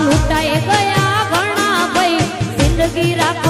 લૂંટાઈ ગયા ઘણા ભાઈ. જિંદગી રાખો